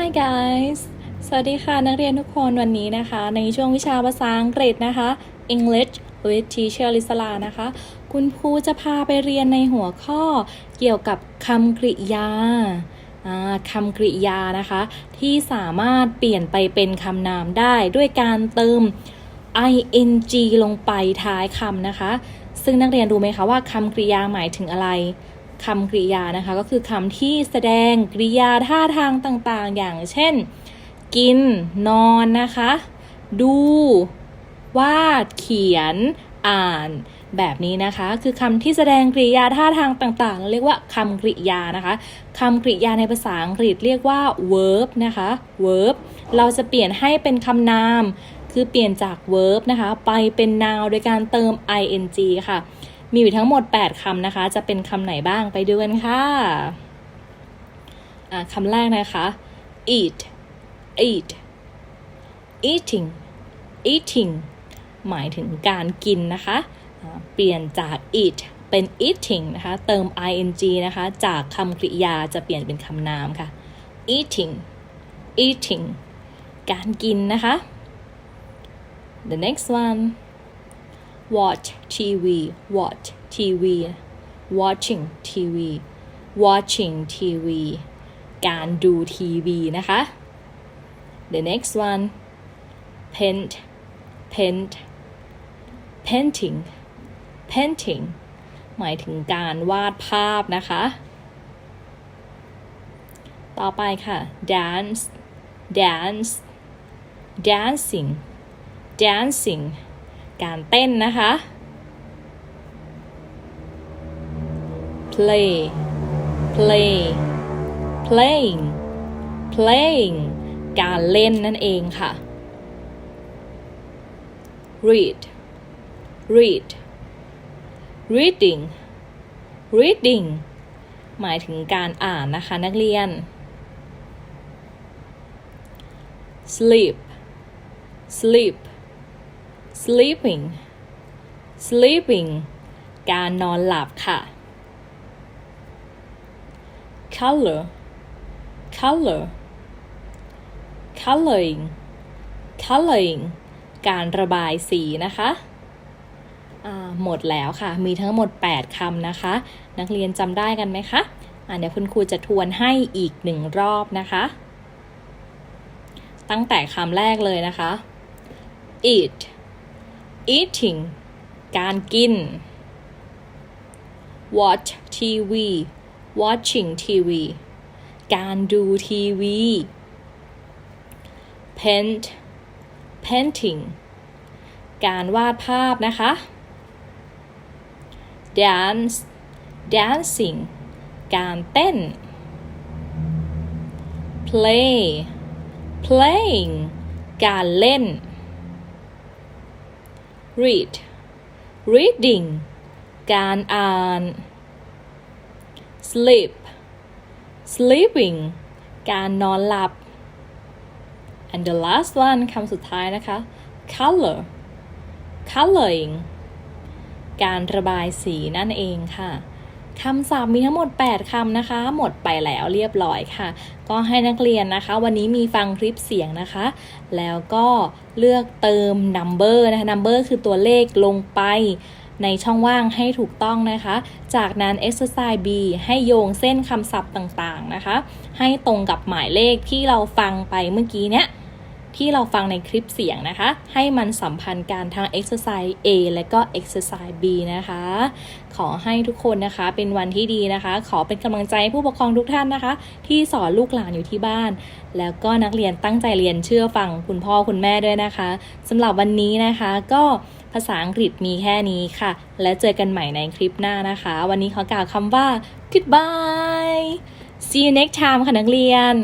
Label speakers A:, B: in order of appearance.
A: Hi guys สวัสดีค่ะนักเรียนทุกคนวันนี้นะคะ ในช่วงวิชาภาษาอังกฤษนะคะ English with Teacher Lisala นะคะ คุณครูจะพาไปเรียนในหัวข้อเกี่ยวกับคำกริยาอ่าคำกริยานะคะ ที่สามารถเปลี่ยนไปเป็นคำนามได้ด้วยการเติม ing ลงไปท้ายคำนะคะ ซึ่งนักเรียนรู้ไหมคะว่าคำกริยาหมายถึงอะไร คำกริยานะคะ ก็คือคำที่แสดงกริยาท่าทางต่างๆ อย่างเช่น กิน นอนนะคะ ดู วาด เขียน อ่าน แบบนี้นะคะ คือคำที่แสดงกริยาท่าทางต่างๆ เรียกว่าคำกริยานะคะคำกริยาในภาษาอังกฤษเรียกว่า verb นะคะ verb เราจะเปลี่ยนให้เป็นคำนาม คือเปลี่ยนจาก verb นะคะ ไปเป็น noun โดยการเติม ing ค่ะ มีอยู่ทั้งหมด 8คำนะคะ จะเป็นคำไหนบ้างไปดูกันค่ะะคำแรกนะคะ eat eat eating eating หมายถึงการกินนะคะ เปลี่ยนจาก eat เป็น eating นะคะ เติม ing นะคะ จากคำกริยาจะเปลี่ยนเป็นคำนามค่ะ eating eating การกินนะคะ the next one watch TV watch TV watching TV watching TV การดูทีวีนะคะ the next one paint paint painting painting หมายถึงการวาดภาพนะคะ ต่อไปค่ะ dance dance dancing dancing การเต้นนะคะ play play playing playing การเล่นนั่นเองค่ะ read read reading reading หมายถึงการอ่านนะคะนักเรียน sleep sleep sleeping sleeping การนอนหลับค่ะ color color coloring coloring การระบายสีนะคะหมดแล้วค่ะ มีทั้งหมด 8คำนะคะ นักเรียนจำได้กันไหมคะเดี๋ยวคุณครูจะทวนให้อีกหนึ่งรอบนะคะ ตั้งแต่คำแรกเลยนะคะ eat eating การกิน watch TV watching TV การดูทีวี paint painting การวาดภาพนะคะ dance dancing การเต้น play playing การเล่น read reading การอ่าน sleep sleeping การนอนหลับ and the last one คำสุดท้ายนะคะ color coloring การระบายสีนั่นเองค่ะ คำศัพท์มีทั้งหมด 8คำนะคะ หมดไปแล้วเรียบร้อยค่ะ ก็ให้นักเรียนนะคะ วันนี้มีฟังคลิปเสียงนะคะ แล้วก็เลือกเติม number นะคะ number คือตัวเลขลงไปในช่องว่างให้ถูกต้องนะคะ จากนั้น exercise B ให้โยงเส้นคำศัพท์ต่างๆนะคะ ให้ตรงกับหมายเลขที่เราฟังไปเมื่อกี้เนี้ย ที่เราฟังในคลิปเสียงนะคะ ให้มันสัมพันธ์กันทาง exercise A และก็ exercise B นะคะ ขอให้ทุกคนนะคะเป็นวันที่ดีนะคะ ขอเป็นกำลังใจให้ผู้ปกครองทุกท่านนะคะ ที่สอนลูกหลานอยู่ที่บ้าน แล้วก็นักเรียนตั้งใจเรียนเชื่อฟังคุณพ่อคุณแม่ด้วยนะคะสำหรับวันนี้นะคะก็ภาษาอังกฤษมีแค่นี้ค่ะ และเจอกันใหม่ในคลิปหน้านะคะ วันนี้ขอกล่าวคำว่า goodbye see you next time ค่ะนักเรียน